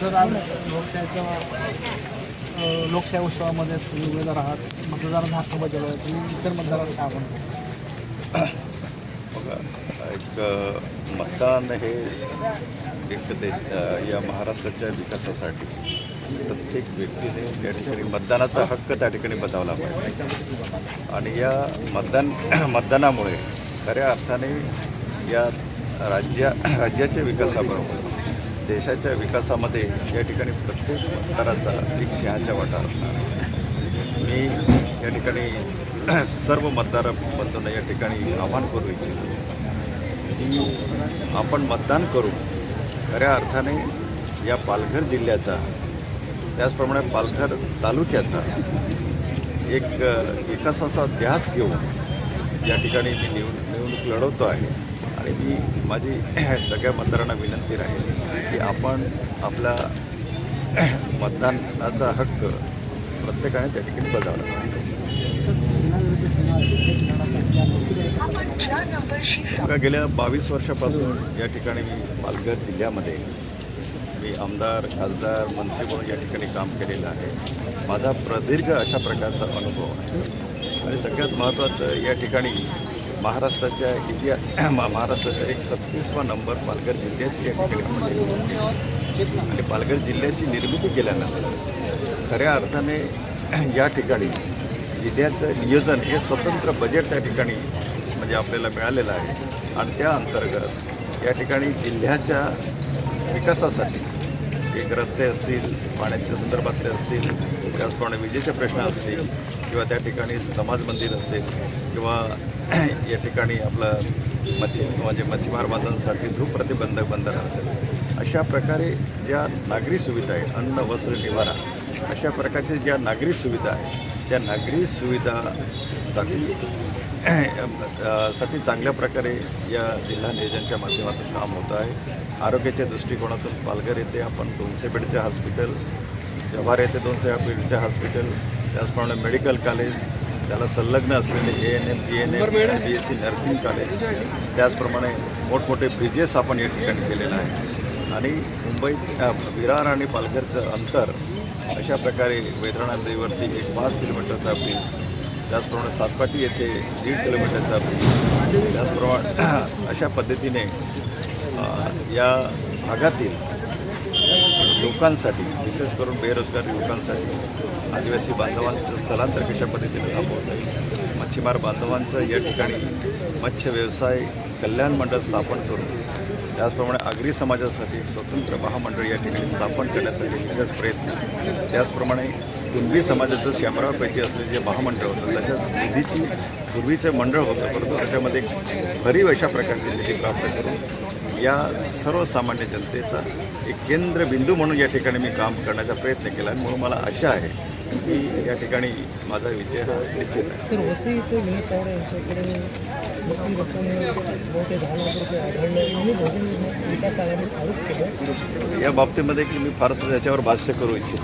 Sir आज लोकशाहीच्या लोकशाही उत्सवामध्ये तुम्ही उमेदवार आहात. मतदारांना हक्क बजावला तुम्ही इतर मतदारांना काय म्हणतो? बघा एक मतदान हे एक देश या महाराष्ट्राच्या विकासासाठी प्रत्येक व्यक्तीने त्या ठिकाणी मतदानाचा हक्क त्या ठिकाणी बजावला पाहिजे. आणि या मतदान मतदानामुळे खऱ्या अर्थाने या राज्या राज्याच्या विकासाबरोबर देशाच्या विकासामध्ये या ठिकाणी प्रत्येक मतदाराचा एक सिंहाचा वाटा असणार मी या ठिकाणी सर्व मतदार बंधूंना या ठिकाणी आव्हान करू इच्छितो की आपण मतदान करू खऱ्या अर्थाने या पालघर जिल्ह्याचा त्याचप्रमाणे पालघर तालुक्याचा एक विकासाचा ध्यास घेऊन या ठिकाणी मी निवड निवडणूक लढवतो आहे. आणि मी माझी सगळ्या मतदारांना विनंती राहील की आपण आपला मतदानाचा हक्क प्रत्येकाने त्या ठिकाणी बजावला पाहिजे. गेल्या बावीस वर्षापासून या ठिकाणी मी पालघर जिल्ह्यामध्ये मी आमदार खासदार मंत्री म्हणून या ठिकाणी काम केलेलं आहे. माझा प्रदीर्घ अशा प्रकारचा अनुभव आहे. आणि सगळ्यात महत्त्वाचं या ठिकाणी महाराष्ट्राच्या इतिहास महाराष्ट्राचा एक सत्तीसवा नंबर पालघर जिल्ह्याची या ठिकाणी म्हणजे आणि पालघर जिल्ह्याची निर्मिती केल्यानंतर खऱ्या अर्थाने या ठिकाणी जिल्ह्याचं नियोजन हे स्वतंत्र बजेट त्या ठिकाणी म्हणजे आपल्याला मिळालेलं आहे. आणि त्या अंतर्गत या ठिकाणी जिल्ह्याच्या विकासासाठी एक रस्ते असतील पाण्याच्या संदर्भातले असतील त्याचप्रमाणे विजेचे प्रश्न असतील किंवा त्या ठिकाणी समाज मंदिर असेल किंवा या ठिकाणी आपलं मच्छी म्हणजे मच्छीमार बांधवांसाठी धूप प्रतिबंधक बंदर असेल अशा प्रकारे ज्या नागरी सुविधा आहे अन्न वस्त्र निवारा अशा प्रकारच्या ज्या नागरी सुविधा आहेत त्या नागरी सुविधासाठी साठी चांगल्या प्रकारे या जिल्हा नियोजनच्या माध्यमातून काम होत आहे. आरोग्याच्या दृष्टिकोनातून पालघर येथे आपण दोनशे बेडचे हॉस्पिटल जव्हार येथे दोनशे बेडचे हॉस्पिटल त्याचप्रमाणे मेडिकल कॉलेज त्याला संलग्न असलेले A N M B N M B S C nursing college त्याचप्रमाणे मोठमोठे ब्रिजेस आपण या ठिकाणी केलेलं आहे आणि मुंबई विरार आणि पालघरचं अंतर अशा प्रकारे वेधरणा नदीवरती एक पाच किलोमीटरचा ब्रिज त्याचप्रमाणे सातपाटी येथे दीड किलोमीटरचा ब्रिज त्याचप्रमाणे अशा पद्धतीने या भागातील लोकांसाठी विशेष करून बेरोजगार लोकांसाठी आदिवासी बांधवांचं स्थलांतर कशा पद्धतीने थांबवता येईल? मच्छीमार बांधवांचं या ठिकाणी मत्स्य व्यवसाय कल्याण मंडळ स्थापन करून त्याचप्रमाणे आगरी समाजासाठी एक स्वतंत्र महामंडळ या ठिकाणी स्थापन करण्यासाठी विशेष प्रयत्न त्याचप्रमाणे कुणबी समाजाचं शामरावपैकी असलेले जे महामंडळ होतं त्याच्या निधीची पूर्वीचं मंडळ होतं परंतु त्याच्यामध्ये भरीव अशा प्रकारची निधी प्राप्त करून या सर्वसामान्य जनतेचा एक केंद्रबिंदू म्हणून या ठिकाणी मी काम करण्याचा प्रयत्न केला. आणि म्हणून मला आशा आहे की या ठिकाणी माझा विजय हा निश्चित आहे. मोठी रक्कम दहा लाख रुपये आढळले बहुजन विकास आघाडीने आरोप केले. या बाबतीमध्ये की मी फारसं त्याच्यावर भाष्य करू इच्छितो